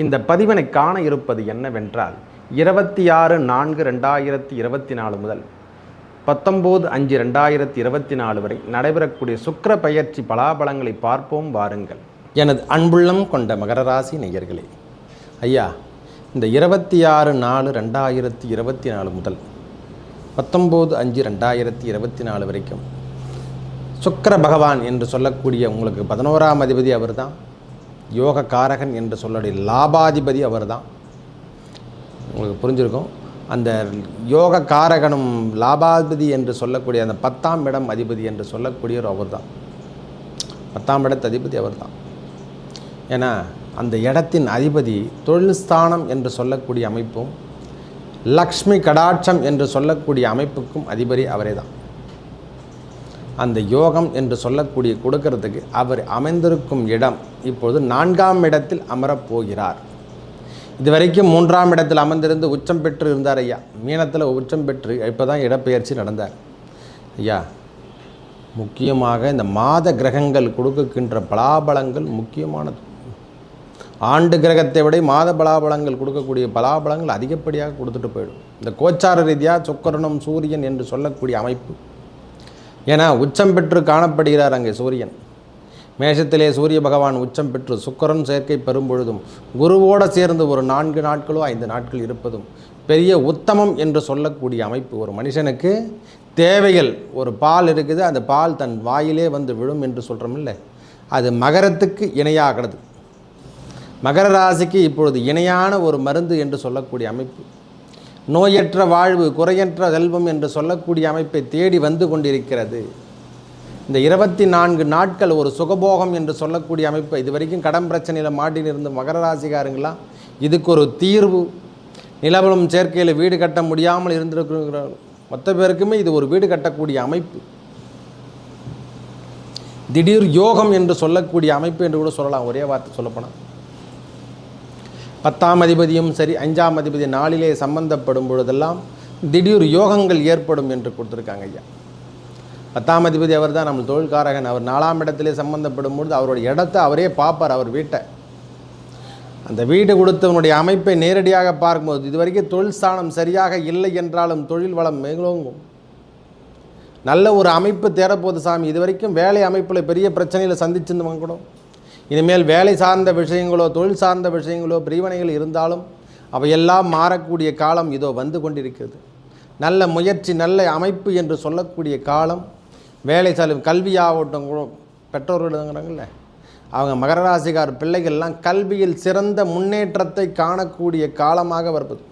இந்த பதிவினை காண இருப்பது என்னவென்றால் இருபத்தி ஆறு நான்கு ரெண்டாயிரத்தி இருபத்தி நாலு முதல் பத்தொம்போது அஞ்சு ரெண்டாயிரத்தி இருபத்தி நாலு வரை நடைபெறக்கூடிய சுக்கர பயிற்சி பலாபலங்களை பார்ப்போம் வாருங்கள். எனது அன்புள்ளம் கொண்ட மகர ராசி நேயர்களே ஐயா இந்த இருபத்தி ஆறு நாலு ரெண்டாயிரத்தி இருபத்தி நாலு முதல் பத்தொம்போது அஞ்சு ரெண்டாயிரத்தி இருபத்தி நாலு வரைக்கும் சுக்கர பகவான் என்று சொல்லக்கூடிய உங்களுக்கு பதினோராம் அதிபதி அவர்தான். யோக காரகன் என்று சொல்லக்கூடிய லாபாதிபதி அவர்தான். உங்களுக்கு புரிஞ்சிருக்கும். அந்த யோக காரகனும் லாபாதிபதி என்று சொல்லக்கூடிய அந்த பத்தாம் இடம் அதிபதி என்று சொல்லக்கூடியவர் அவர்தான். பத்தாம் இடத்து அதிபதி அவர்தான். ஏன்னா அந்த இடத்தின் அதிபதி தொழில் ஸ்தானம் என்று சொல்லக்கூடிய அமைப்பும் லக்ஷ்மி கடாட்சம் என்று சொல்லக்கூடிய அமைப்புக்கும் அதிபதி அவரே தான் அந்த யோகம் என்று சொல்லக்கூடிய கொடுக்கறதுக்கு அவர் அமைந்திருக்கும் இடம் இப்பொழுது நான்காம் இடத்தில் அமரப் போகிறார் இதுவரைக்கும் மூன்றாம் இடத்தில் அமர்ந்திருந்து உச்சம் பெற்று இருந்தார் ஐயா. மீனத்தில் உச்சம் பெற்று இப்போ தான் இடப்பெயர்ச்சி நடந்தார். ஐயா முக்கியமாக இந்த மாத கிரகங்கள் கொடுக்கின்ற பலாபலங்கள் முக்கியமானது. ஆண்டு கிரகத்தை விட மாத பலாபலங்கள் கொடுக்கக்கூடிய பலாபலங்கள் அதிகப்படியாக கொடுத்துட்டு போயிடும். இந்த கோச்சார ரீதியாக சுக்கரனும் சூரியன் என்று சொல்லக்கூடிய அமைப்பு ஏன்னா உச்சம் பெற்று காணப்படுகிறார் அங்கே சூரியன். மேஷத்திலே சூரிய பகவான் உச்சம் பெற்று சுக்கரன் சேர்க்கை பெறும் பொழுதும் குருவோடு சேர்ந்து ஒரு நான்கு நாட்களோ ஐந்து நாட்கள் இருப்பதும் பெரிய உத்தமம் என்று சொல்லக்கூடிய அமைப்பு. ஒரு மனுஷனுக்கு தேவைகள் ஒரு பால் இருக்குது அந்த பால் தன் வாயிலே வந்து விழும் என்று சொல்கிறோம் இல்லை. அது மகரத்துக்கு இணையாகிறது. மகர ராசிக்கு இப்பொழுது இணையான ஒரு மருந்து என்று சொல்லக்கூடிய அமைப்பு. நோயற்ற வாழ்வு குறையற்ற செல்வம் என்று சொல்லக்கூடிய அமைப்பை தேடி வந்து கொண்டிருக்கிறது. இந்த இருபத்தி நான்கு நாட்கள் ஒரு சுகபோகம் என்று சொல்லக்கூடிய அமைப்பு இது வரைக்கும் கடன் பிரச்சனையில் மாட்டினிருந்த மகர ராசிக்காரங்களாம் இதுக்கு ஒரு தீர்வு. நிலவலும் சேர்க்கையில் வீடு கட்ட முடியாமல் இருந்திருக்கிற மொத்த பேருக்குமே இது ஒரு வீடு கட்டக்கூடிய அமைப்பு. திடீர் யோகம் என்று சொல்லக்கூடிய அமைப்பு என்று கூட சொல்லலாம். ஒரே வார்த்தை சொல்லப்போனால் பத்தாம் அதிபதியும் சரி அஞ்சாம் அதிபதி நாளிலே சம்பந்தப்படும் பொழுதெல்லாம் திடீர் யோகங்கள் ஏற்படும் என்று கொடுத்துருக்காங்க ஐயா. பத்தாம் அதிபதி அவர் தான் நம்ம தொழில்காரகன். அவர் நாலாம் இடத்திலே சம்பந்தப்படும் பொழுது அவருடைய இடத்தை அவரே பார்ப்பார் அவர் வீட்டை. அந்த வீடு கொடுத்தவனுடைய அமைப்பை நேரடியாக பார்க்கும்போது இதுவரைக்கும் தொழில் ஸ்தானம் சரியாக இல்லை என்றாலும் தொழில் வளம் மேலோங்கும். நல்ல ஒரு அமைப்பு தேரப்போது சாமி. இது வரைக்கும் வேலை அமைப்பில் பெரிய பிரச்சனையில் சந்திச்சிருந்தவங்க கூட இனிமேல் வேலை சார்ந்த விஷயங்களோ தொழில் சார்ந்த விஷயங்களோ பிரிவினைகள் இருந்தாலும் அவையெல்லாம் மாறக்கூடிய காலம் இதோ வந்து கொண்டிருக்கிறது. நல்ல முயற்சி நல்ல அமைப்பு என்று சொல்லக்கூடிய காலம். வேலை செலவு கல்வியாகட்டும் கூட பெற்றோர்களுங்கிறாங்கல்ல அவங்க மகர ராசிக்கார் பிள்ளைகள்லாம் கல்வியில் சிறந்த முன்னேற்றத்தை காணக்கூடிய காலமாக வருவது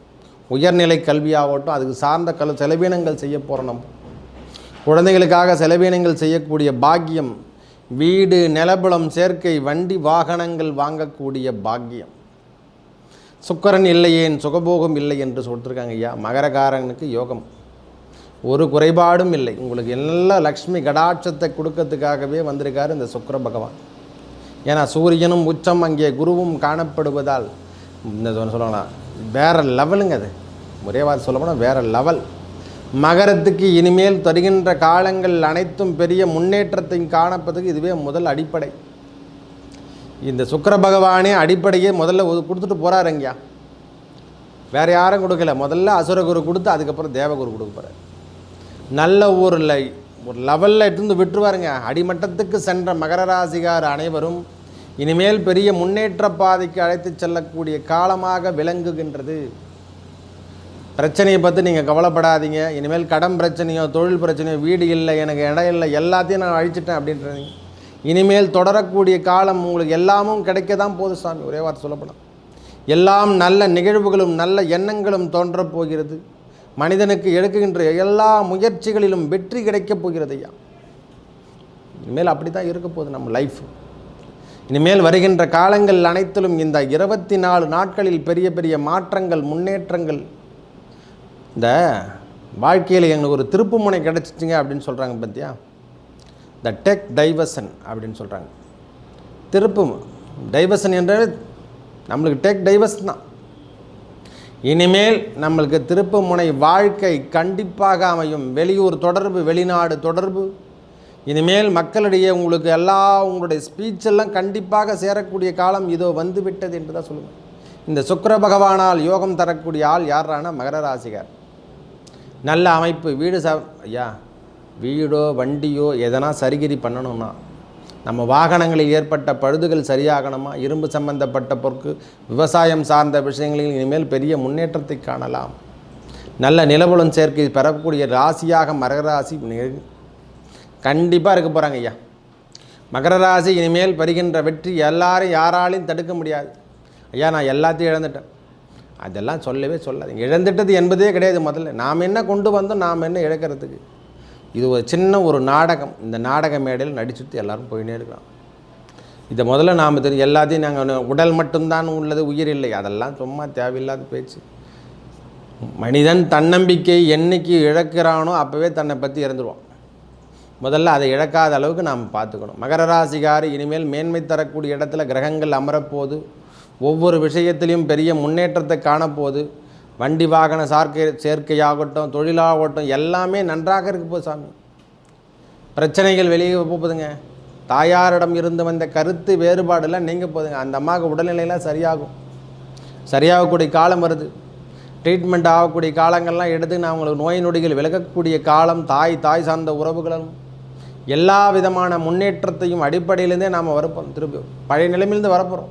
உயர்நிலை கல்வியாகட்டும் அதுக்கு சார்ந்த கல் செலவீனங்கள் செய்ய போகிறோம் நம்ம. குழந்தைகளுக்காக செலவீனங்கள் செய்யக்கூடிய பாக்கியம் வீடு நிலபுலம் சேர்க்கை வண்டி வாகனங்கள் வாங்கக்கூடிய பாக்கியம். சுக்கரன் இல்லையேன் சுகபோகம் இல்லை என்று சொல்லிருக்காங்க ஐயா. மகரகாரனுக்கு யோகம். ஒரு குறைபாடும் இல்லை. உங்களுக்கு எல்லா லக்ஷ்மி கடாட்சத்தை கொடுக்கறதுக்காகவே வந்திருக்காரு இந்த சுக்கர பகவான். ஏன்னா சூரியனும் உச்சம் அங்கே குருவும் காணப்படுவதால் இந்த சொல்லலாம். வேறு லெவலுங்க அது. ஒரே வார்த்தை சொல்ல போனால் வேறு லெவல் மகரத்துக்கு இனிமேல் தருகின்ற காலங்கள் அனைத்தும் பெரிய முன்னேற்றத்தை காணப்பதுக்கு இதுவே முதல் அடிப்படை. இந்த சுக்கர பகவானே அடிப்படையே முதல்ல கொடுத்துட்டு போகிறாருங்கய்யா வேறு யாரும் கொடுக்கல. முதல்ல அசுரகுரு கொடுத்து அதுக்கப்புறம் தேவகுரு கொடுக்க போகிறார் நல்ல ஊரில் ஒரு லெவலில் இருந்து விட்டுருவாருங்க. அடிமட்டத்துக்கு சென்ற மகர ராசிகார் அனைவரும் இனிமேல் பெரிய முன்னேற்ற பாதைக்கு அழைத்து செல்லக்கூடிய காலமாக விளங்குகின்றது. பிரச்சனையை பற்றி நீங்கள் கவலைப்படாதீங்க. இனிமேல் கடன் பிரச்சனையோ தொழில் பிரச்சனையோ வீடு இல்லை எனக்கு இடம் இல்லை எல்லாத்தையும் நான் அழிச்சிட்டேன் அப்படின்றீங்க இனிமேல் தொடரக்கூடிய காலம் உங்களுக்கு எல்லாமும் கிடைக்க தான் போகுது சாமி. ஒரே வார்த்தை சொல்லப்படும் எல்லாம் நல்ல நிகழ்வுகளும் நல்ல எண்ணங்களும் தோன்றப் போகிறது. மனிதனுக்கு எடுக்குகின்ற எல்லா முயற்சிகளிலும் வெற்றி கிடைக்கப் போகிறது ஐயா. இனிமேல் அப்படி தான் இருக்க போகுது நம்ம லைஃப் இனிமேல் வருகின்ற காலங்கள் அனைத்திலும் இந்த இருபத்தி நாலு நாட்களில் பெரிய பெரிய மாற்றங்கள் முன்னேற்றங்கள் இந்த வாழ்க்கையில் எங்களுக்கு ஒரு திருப்புமுனை கிடச்சிச்சிங்க அப்படின்னு சொல்கிறாங்க பார்த்தியா த டெக் டைவர்சன் அப்படின்னு சொல்கிறாங்க திருப்பு டைவர்சன் என்றாலே நம்மளுக்கு டெக் டைவர்சன் தான். இனிமேல் நம்மளுக்கு திருப்பு முனை வாழ்க்கை கண்டிப்பாக அமையும். வெளியூர் தொடர்பு வெளிநாடு தொடர்பு. இனிமேல் மக்களிடையே உங்களுக்கு எல்லா உங்களுடைய ஸ்பீச்செல்லாம் கண்டிப்பாக சேரக்கூடிய காலம் இதோ வந்து விட்டது என்று தான் சொல்லுவேன். இந்த சுக்கர பகவானால் யோகம் தரக்கூடிய ஆள் யாரான மகர ராசிகார் நல்ல அமைப்பு. வீடு ச ஐயா வீடோ வண்டியோ எதனா சரிகிரி பண்ணணும்னா நம்ம வாகனங்களில் ஏற்பட்ட பழுதுகள் சரியாகணுமா? இரும்பு சம்பந்தப்பட்ட பொருக்கு விவசாயம் சார்ந்த விஷயங்களில் இனிமேல் பெரிய முன்னேற்றத்தை காணலாம். நல்ல நிலவுடன் சேர்க்கை பெறக்கூடிய ராசியாக மகர ராசி கண்டிப்பாக இருக்க போகிறாங்க ஐயா. மகர ராசி இனிமேல் பெறுகின்ற வெற்றி எல்லாரும் யாராலையும் தடுக்க முடியாது. ஐயா நான் எல்லாத்தையும் இழந்துட்டேன். அதெல்லாம் சொல்லவே சொல்லாது இழந்துட்டது என்பதே கிடையாது முதல்ல. நாம் என்ன கொண்டு வந்தோம் நாம் என்ன இழக்கிறதுக்கு? இது ஒரு சின்ன ஒரு நாடகம். இந்த நாடக மேடையில் நடிச்சுட்டு எல்லாரும் போயினே இருக்கிறோம் இதை முதல்ல நாம் தெரியும் எல்லாத்தையும் நாங்கள் உடல் மட்டும்தான் உள்ளது உயிர் இல்லை. அதெல்லாம் சும்மா தேவையில்லாத பேச்சு. மனிதன் தன்னம்பிக்கை என்னைக்கு இழக்கிறானோ அப்போவே தன்னை பற்றி இறந்துடுவான் முதல்ல அதை இழக்காத அளவுக்கு நாம் பார்த்துக்கணும். மகர ராசிகாரி இனிமேல் மேன்மை தரக்கூடிய இடத்துல கிரகங்கள் அமரப்போது. ஒவ்வொரு விஷயத்திலையும் பெரிய முன்னேற்றத்தை காணப்போகுது. வண்டி வாகன சார்க்கை சேர்க்கையாகட்டும் தொழிலாகட்டும் எல்லாமே நன்றாக இருக்கு போது சாமி. பிரச்சனைகள் வெளியே போகுதுங்க. தாயாரிடம் இருந்து வந்த கருத்து வேறுபாடெல்லாம் நீங்கள் போகுதுங்க அந்த அம்மாவுக்கு உடல்நிலையெல்லாம் சரியாகும். சரியாகக்கூடிய காலம் வருது. ட்ரீட்மெண்ட் ஆகக்கூடிய காலங்கள்லாம் எடுத்து நான் உங்களுக்கு நோய் நொடிகள் விலகக்கூடிய காலம் தாய் தாய் சார்ந்த உறவுகளும். எல்லா விதமான முன்னேற்றத்தையும் அடிப்படையிலேருந்தே நாம் வரப்போம். திருப்பி பழைய நிலைமையிலேருந்து வரப்போகிறோம்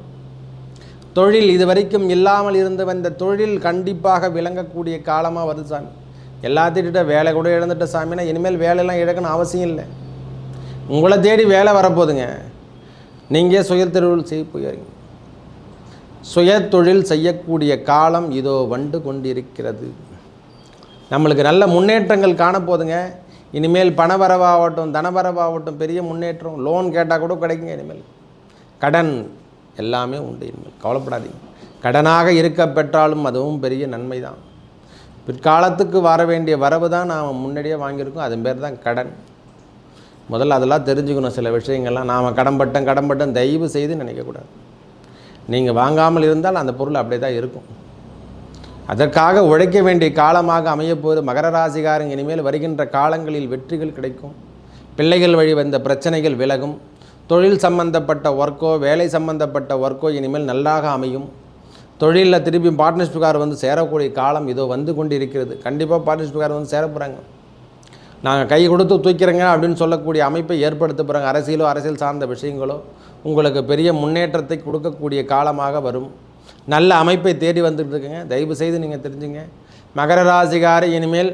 தொழில் இது வரைக்கும் இல்லாமல் இருந்து வந்த தொழில் கண்டிப்பாக விளங்கக்கூடிய காலமாக வருது சாமி. எல்லாத்திட்ட வேலை கூட இழந்துட்ட சாமினா இனிமேல் வேலையெல்லாம் இழக்கணும் அவசியம் இல்லை. உங்களை தேடி வேலை வரப்போகுதுங்க. நீங்கள் சுயத்தொழில் செய்ய போயிருங்க சுயதொழில் செய்யக்கூடிய காலம் இதோ வந்து கொண்டிருக்கிறது. நம்மளுக்கு நல்ல முன்னேற்றங்கள் காணப்போதுங்க இனிமேல் பணவரவாகட்டும் தனவரவாகட்டும் பெரிய முன்னேற்றம். லோன் கேட்டால் கூட கிடைக்குங்க இனிமேல். கடன் எல்லாமே உண்டு இனிமேல். கவலைப்படாதீங்க. கடனாக இருக்க பெற்றாலும் அதுவும் பெரிய நன்மை தான் பிற்காலத்துக்கு வர வேண்டிய வரவு தான் நாம் முன்னாடியே வாங்கியிருக்கோம். அதன் பேர் தான் கடன். முதல்ல அதெல்லாம் தெரிஞ்சுக்கணும். சில விஷயங்கள்லாம் நாம் கடன்பட்டம் கடன்பட்டம் தயவு செய்து நினைக்கக்கூடாது. நீங்கள் வாங்காமல் இருந்தால் அந்த பொருள் அப்படியே தான் இருக்கும். அதற்காக உழைக்க வேண்டிய காலமாக அமையப்போது மகர ராசிகாரங்க இனிமேல் வருகின்ற காலங்களில் வெற்றிகள் கிடைக்கும். பிள்ளைகள் வழி வந்த பிரச்சனைகள் விலகும். தொழில் சம்பந்தப்பட்ட ஒர்க்கோ வேலை சம்பந்தப்பட்ட ஒர்க்கோ இனிமேல் நல்லாக அமையும். தொழிலில் திருப்பி பார்ட்னர்ஷிப்கார் வந்து சேரக்கூடிய காலம் இதோ வந்து கொண்டு இருக்கிறது கண்டிப்பாக பார்ட்னர்ஷிப்கார் வந்து சேர போகிறாங்க நாங்கள் கை கொடுத்து தூக்கிறேங்க அப்படின்னு சொல்லக்கூடிய அமைப்பை ஏற்படுத்த போகிறாங்க அரசியலோ அரசியல் சார்ந்த விஷயங்களோ உங்களுக்கு பெரிய முன்னேற்றத்தை கொடுக்கக்கூடிய காலமாக வரும். நல்ல அமைப்பை தேடி வந்துட்டு இருக்குங்க. தயவு செய்து நீங்கள் தெரிஞ்சுங்க. மகர ராசிகாரை இனிமேல்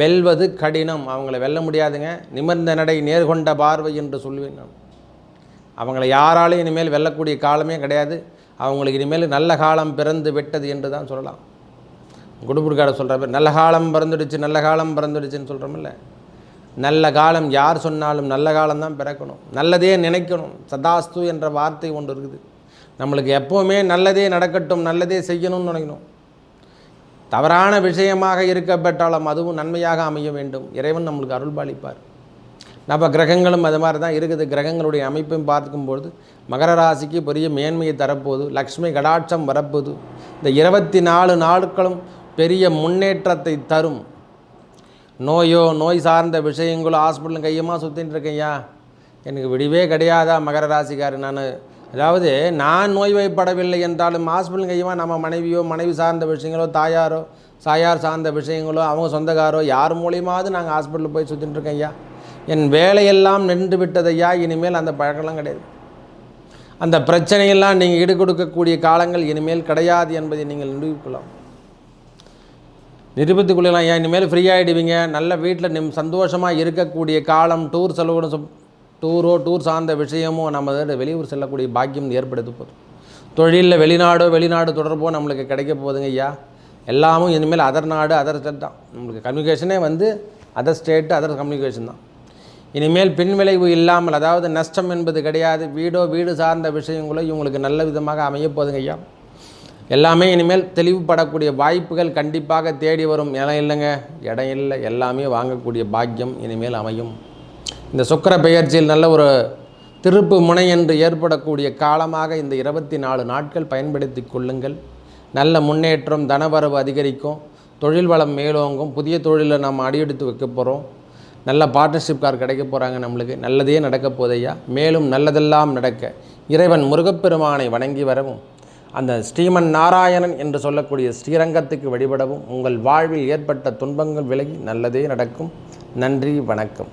வெல்வது கடினம். அவங்கள வெல்ல முடியாதுங்க. நிமிர்ந்த நடை நேர்கொண்ட பார்வை என்று சொல்லுவேன் நான். அவங்கள யாராலையும் இனிமேல் வெல்லக்கூடிய காலமே கிடையாது. அவங்களுக்கு இனிமேல் நல்ல காலம் பிறந்து விட்டது என்று தான் சொல்லலாம். குடுபுடுக்கார சொல்கிற நல்ல காலம் பிறந்துடுச்சு நல்ல காலம் பிறந்துடுச்சுன்னு சொல்கிறோமில்ல நல்ல காலம் யார் சொன்னாலும் நல்ல காலம் தான் பிறக்கணும். நல்லதே நினைக்கணும். சதாஸ்து என்ற வார்த்தை ஒன்று இருக்குது. நம்மளுக்கு எப்போவுமே நல்லதே நடக்கட்டும் நல்லதே செய்யணும்னு நினைக்கணும். தவறான விஷயமாக இருக்கப்பட்டாலும் அதுவும் நன்மையாக அமைய வேண்டும். இறைவன் நம்மளுக்கு அருள்பாலிப்பார். நம்ம கிரகங்களும் அது மாதிரி தான் இருக்குது. கிரகங்களுடைய அமைப்பையும் பார்க்கும்பொழுது மகர ராசிக்கு பெரிய மேன்மையை தரப்போகுது. லக்ஷ்மி கடாட்சம் வரப்போகுது. இந்த இருபத்தி நாலு நாட்களும் பெரிய முன்னேற்றத்தை தரும். நோயோ நோய் சார்ந்த விஷயங்களோ ஹாஸ்பிட்டலும் கையமாக சுற்றின்னு இருக்கேன்யா. எனக்கு விடிவே கிடையாதா மகர ராசிக்காரர் நான்? அதாவது நான் நோய்வாய்ப்படவில்லை என்றாலும் ஹாஸ்பிட்டல் கையமாக நம்ம மனைவியோ மனைவி சார்ந்த விஷயங்களோ தாயாரோ சாயார் சார்ந்த விஷயங்களோ அவங்க சொந்தக்காரோ யார் மூலியமாவது நாங்கள் ஹாஸ்பிட்டலில் போய் சுற்றின்னு இருக்கோம் ஐயா என் வேலையெல்லாம் நின்று விட்டதையா இனிமேல் அந்த பழக்கம்லாம் கிடையாது. அந்த பிரச்சனையெல்லாம் நீங்கள் ஈடுகொடுக்கக்கூடிய காலங்கள் இனிமேல் கிடையாது என்பதை நீங்கள் நிரூபிக்கலாம் நிரூபித்துக்கொள்ளலாம் ஏன் இனிமேல் ஃப்ரீ ஆகிடுவீங்க நல்ல வீட்டில் நிம் சந்தோஷமாக இருக்கக்கூடிய காலம் டூர் செலவு டூரோ டூர் சார்ந்த விஷயமோ நம்ம வெளியூர் செல்லக்கூடிய பாக்கியம் ஏற்படுத்த போதும் தொழிலில் வெளிநாடோ வெளிநாடு தொடர்போ நம்மளுக்கு கிடைக்க போகுதுங்க ஐயா. எல்லாமும் இனிமேல் அதர் நாடு அதர் ஸ்டேட் தான். நம்மளுக்கு கம்யூனிகேஷனே வந்து அதர் ஸ்டேட்டு அதர் கம்யூனிகேஷன் தான். இனிமேல் பின்விளைவு இல்லாமல் அதாவது நஷ்டம் என்பது கிடையாது வீடோ வீடு சார்ந்த விஷயங்களோ இவங்களுக்கு நல்ல விதமாக அமையப்போதுங்க ஐயா. எல்லாமே இனிமேல் தெளிவுபடக்கூடிய வாய்ப்புகள் கண்டிப்பாக தேடி வரும். இடம் இல்லைங்க இடம் இல்லை எல்லாமே வாங்கக்கூடிய பாக்கியம் இனிமேல் அமையும். இந்த சுக்கிர பெயர்ச்சியில் நல்ல ஒரு திருப்பு முனை என்று ஏற்படக்கூடிய காலமாக இந்த இருபத்தி நாலு நாட்கள் பயன்படுத்தி கொள்ளுங்கள். நல்ல முன்னேற்றம் தனவரவு அதிகரிக்கும் தொழில் வளம் மேலோங்கும் புதிய தொழிலை நாம் அடியெடுத்து வைக்க போகிறோம் நல்ல பார்ட்னர்ஷிப் கார் கிடைக்க போகிறாங்க நம்மளுக்கு. நல்லதே நடக்க போதையா மேலும் நல்லதெல்லாம் நடக்க இறைவன் முருகப்பெருமானை வணங்கி வரவும் அந்த ஸ்ரீமன் நாராயணன் என்று சொல்லக்கூடிய ஸ்ரீரங்கத்துக்கு வழிபடவும் உங்கள் வாழ்வில் ஏற்பட்ட துன்பங்கள் விலகி நல்லதே நடக்கும். நன்றி வணக்கம்.